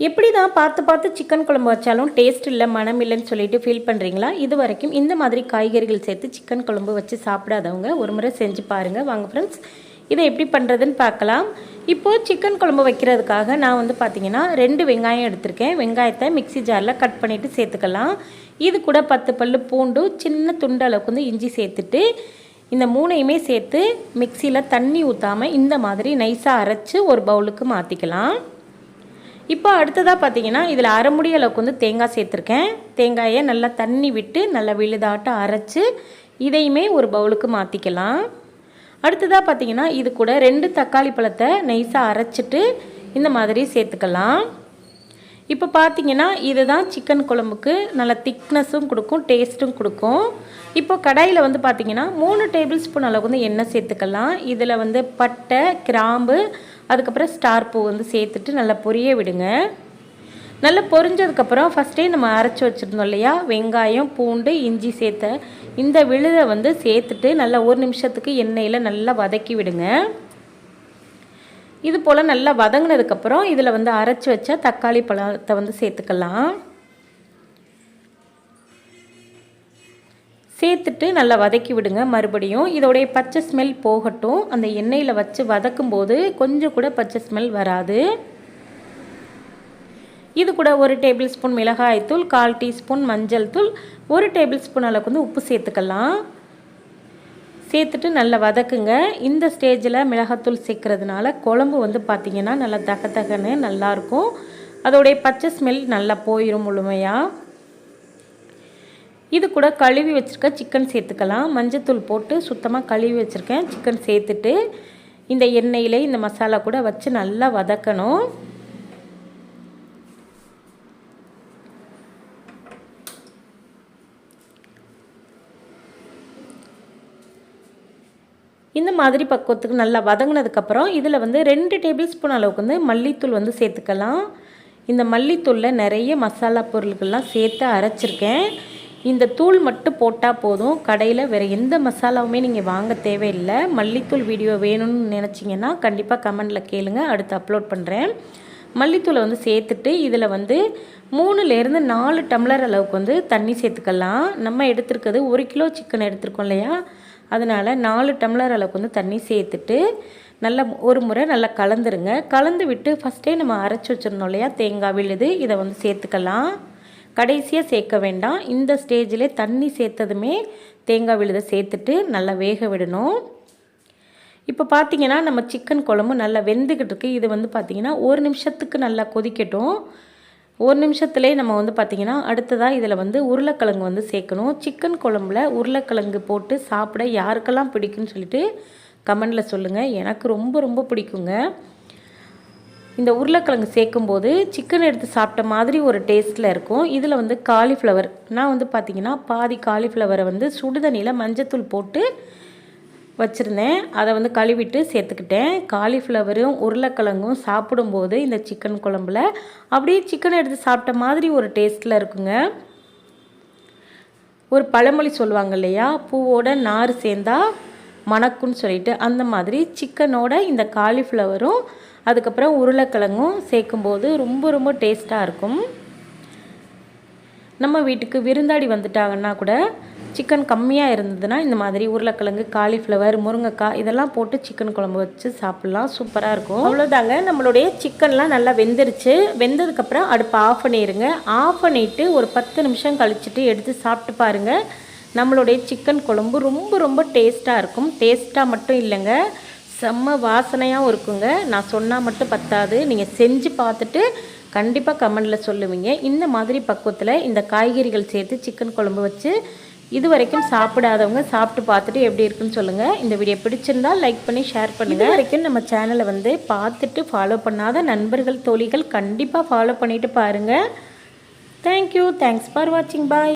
எப்படி தான் பார்த்து பார்த்து சிக்கன் குழம்பு வச்சாலும் டேஸ்ட் இல்லை மனம் இல்லைன்னு சொல்லிட்டு ஃபீல் பண்ணுறீங்களா இது வரைக்கும் இந்த மாதிரி காய்கறிகள் சேர்த்து சிக்கன் குழம்பு வச்சு சாப்பிடாதவங்க ஒரு முறை செஞ்சு பாருங்கள் வாங்க ஃப்ரெண்ட்ஸ் இதை எப்படி பண்ணுறதுன்னு பார்க்கலாம். இப்போது சிக்கன் குழம்பு வைக்கிறதுக்காக நான் வந்து பார்த்தீங்கன்னா ரெண்டு வெங்காயம் எடுத்திருக்கேன். வெங்காயத்தை மிக்ஸி ஜாரில் கட் பண்ணிவிட்டு சேர்த்துக்கலாம். இது கூட பத்து பல்லு பூண்டு சின்ன துண்டு அளவுக்கு வந்து இஞ்சி சேர்த்துட்டு இந்த மூணையுமே சேர்த்து மிக்சியில் தண்ணி ஊற்றாமல் இந்த மாதிரி நைஸாக அரைச்சி ஒரு பவுலுக்கு மாற்றிக்கலாம் இப்போ அடுத்ததாக பார்த்தீங்கன்னா இதில் அரைமுடி அளவுக்கு வந்து தேங்காய் சேர்த்துருக்கேன். தேங்காயை நல்லா தண்ணி விட்டு நல்லா விழுதாட்டம் அரைச்சி இதையுமே ஒரு பவுலுக்கு மாற்றிக்கலாம் அடுத்ததாக பார்த்தீங்கன்னா இது கூட ரெண்டு தக்காளி பழத்தை நைஸாக அரைச்சிட்டு இந்த மாதிரி சேர்த்துக்கலாம். இப்போ பார்த்தீங்கன்னா இதுதான் சிக்கன் குழம்புக்கு நல்ல திக்னஸும் கொடுக்கும் டேஸ்ட்டும் கொடுக்கும். இப்போ கடாயில் வந்து பார்த்தீங்கன்னா மூணு டேபிள் ஸ்பூன் அளவுக்கு வந்து எண்ணெய் சேர்த்துக்கலாம். இதில் வந்து பட்டை கிராம்பு அதுக்கப்புறம் ஸ்டார் பூ வந்து சேர்த்துட்டு நல்லா பொரிய விடுங்க. நல்லா பொரிஞ்சதுக்கப்புறம் ஃபஸ்ட்டே நம்ம அரைச்சி வச்சுருந்தோம் இல்லையா? வெங்காயம் பூண்டு இஞ்சி சேர்த்த இந்த விழுதை வந்து சேர்த்துட்டு நல்லா ஒரு நிமிஷத்துக்கு எண்ணெயில் நல்லா வதக்கி விடுங்க. இது போல் நல்லா வதங்கினதுக்கப்புறம் இதில் வந்து அரைச்சி வச்ச தக்காளி பழத்தை வந்து சேர்த்துக்கலாம். சேர்த்துட்டு நல்லா வதக்கி விடுங்க மறுபடியும். இதோடைய பச்சை ஸ்மெல் போகட்டும். அந்த எண்ணெயில் வச்சு வதக்கும் போது கொஞ்சம் கூட பச்சை ஸ்மெல் வராது. இது கூட ஒரு டேபிள் ஸ்பூன் மிளகாய்த்தூள் கால் டீஸ்பூன் மஞ்சள் தூள் ஒரு டேபிள் ஸ்பூன் அளவுக்கு வந்து உப்பு சேர்த்துக்கலாம். சேர்த்துட்டு நல்லா வதக்குங்க. இந்த ஸ்டேஜில் மிளகாத்தூள் சேர்க்கறதுனால குழம்பு வந்து பார்த்திங்கன்னா நல்லா தக தகன்னு நல்லாயிருக்கும் அதோடைய பச்சை ஸ்மெல் நல்லா போயிடும் முழுமையாக இது கூட கழுவி வச்சுருக்க சிக்கன் சேர்த்துக்கலாம். மஞ்சத்தூள் போட்டு சுத்தமாக கழுவி வச்சுருக்கேன். சிக்கன் சேர்த்துட்டு இந்த எண்ணெயிலே இந்த மசாலா கூட வச்சு நல்லா வதக்கணும். இந்த மாதிரி பக்குவத்துக்கு நல்லா வதங்கினதுக்கப்புறம் இதில் வந்து ரெண்டு டேபிள் ஸ்பூன் அளவுக்கு வந்து மல்லித்தூள் வந்து சேர்த்துக்கலாம். இந்த மல்லித்தூளில் நிறைய மசாலா பொருட்கள்லாம் சேர்த்து அரைச்சிருக்கேன். இந்த தூள் மட்டும் போட்டால் போதும். கடையில் வேறு எந்த மசாலாவுமே நீங்கள் வாங்க தேவையில்லை. மல்லித்தூள் வீடியோ வேணும்னு நினச்சிங்கன்னா கண்டிப்பாக கமெண்டில் கேளுங்க. அடுத்து அப்லோட் பண்ணுறேன் மல்லித்தூளை வந்து சேர்த்துட்டு இதில் வந்து மூணுலேருந்து நாலு டம்ளர் அளவுக்கு வந்து தண்ணி சேர்த்துக்கலாம். நம்ம எடுத்துருக்கிறது ஒரு கிலோ சிக்கன் எடுத்துருக்கோம் இல்லையா? அதனால் நாலு டம்ளர் அளவுக்கு வந்து தண்ணி சேர்த்துட்டு நல்லா ஒரு முறை நல்லா கலந்துருங்க. கலந்து விட்டு ஃபஸ்ட்டே நம்ம அரைச்சி வச்சுருந்தோம் இல்லையா? தேங்காய் விழுது. இதை வந்து சேர்த்துக்கலாம். கடைசியாக சேர்க்க வேண்டாம். இந்த ஸ்டேஜில் தண்ணி சேர்த்ததுமே தேங்காய் விழுதை சேர்த்துட்டு நல்லா வேக விடணும். இப்போ பார்த்தீங்கன்னா நம்ம சிக்கன் குழம்பு நல்லா வெந்துக்கிட்டு இருக்கு. இது வந்து பார்த்திங்கன்னா ஒரு நிமிஷத்துக்கு நல்லா கொதிக்கட்டும். ஒரு நிமிஷத்துலேயே நம்ம வந்து பார்த்திங்கன்னா அடுத்ததாக இதில் வந்து உருளைக்கிழங்கு வந்து சேர்க்கணும். சிக்கன் குழம்புல உருளைக்கிழங்கு போட்டு சாப்பிட யாருக்கெல்லாம் பிடிக்குன்னு சொல்லிட்டு கமெண்டில் சொல்லுங்கள் எனக்கு ரொம்ப ரொம்ப பிடிக்குங்க. இந்த உருளைக்கிழங்கு சேர்க்கும்போது சிக்கன் எடுத்து சாப்பிட்ட மாதிரி ஒரு டேஸ்ட்டில் இருக்கும். இதில் வந்து காலிஃப்ளவர் நான் வந்து பார்த்திங்கன்னா பாதி காலிஃப்ளவரை வந்து சுடுதண்ணியில் மஞ்சத்தூள் போட்டு வச்சுருந்தேன். அதை வந்து கழுவிட்டு சேர்த்துக்கிட்டேன். காலிஃப்ளவரும் உருளைக்கிழங்கும் சாப்பிடும்போது இந்த சிக்கன் குழம்புல அப்படியே சிக்கன் எடுத்து சாப்பிட்ட மாதிரி ஒரு டேஸ்ட்டில் இருக்குங்க. ஒரு பழமொழி சொல்லுவாங்க இல்லையா? பூவோட நார் சேர்ந்தா மணக்குன்னு சொல்லிட்டு அந்த மாதிரி சிக்கனோட இந்த காலிஃப்ளவரும் அதுக்கப்புறம் உருளைக்கிழங்கும் சேர்க்கும்போது ரொம்ப ரொம்ப டேஸ்ட்டாக இருக்கும். நம்ம வீட்டுக்கு விருந்தாடி வந்துட்டாங்கன்னா கூட சிக்கன் கம்மியாக இருந்ததுன்னா இந்த மாதிரி உருளைக்கிழங்கு காலிஃப்ளவர் முருங்கைக்காய் இதெல்லாம் போட்டு சிக்கன் குழம்பு வச்சு சாப்பிட்லாம். சூப்பராக இருக்கும். அவ்வளோதாங்க நம்மளுடைய சிக்கன்லாம் நல்லா வெந்துருச்சு. வெந்ததுக்கப்புறம் அடுப்பை ஆஃப் பண்ணிடுங்க ஆஃப் பண்ணிவிட்டு ஒரு பத்து நிமிஷம் கழிச்சிட்டு எடுத்து சாப்பிட்டு பாருங்கள் நம்மளுடைய சிக்கன் குழம்பு ரொம்ப ரொம்ப டேஸ்ட்டாக இருக்கும். டேஸ்ட்டாக மட்டும் இல்லைங்க. செம்ம வாசனையாகவும் இருக்குங்க. நான் சொன்னால் மட்டும் பத்தாது. நீங்கள் செஞ்சு பார்த்துட்டு கண்டிப்பாக கமெண்டில் சொல்லுவீங்க. இந்த மாதிரி பக்குவத்தில் இந்த காய்கறிகள் சேர்த்து சிக்கன் குழம்பு வச்சு இது வரைக்கும் சாப்பிடாதவங்க சாப்பிட்டு பார்த்துட்டு எப்படி இருக்குன்னு சொல்லுங்கள் இந்த வீடியோ பிடிச்சிருந்தா லைக் பண்ணி ஷேர் பண்ணுங்கள் வரைக்கும் நம்ம சேனலை வந்து பார்த்துட்டு ஃபாலோ பண்ணாத நண்பர்கள் தோழிகள் கண்டிப்பாக ஃபாலோ பண்ணிவிட்டு பாருங்கள் தேங்க்யூ தேங்க்ஸ் ஃபார் வாட்சிங் பாய்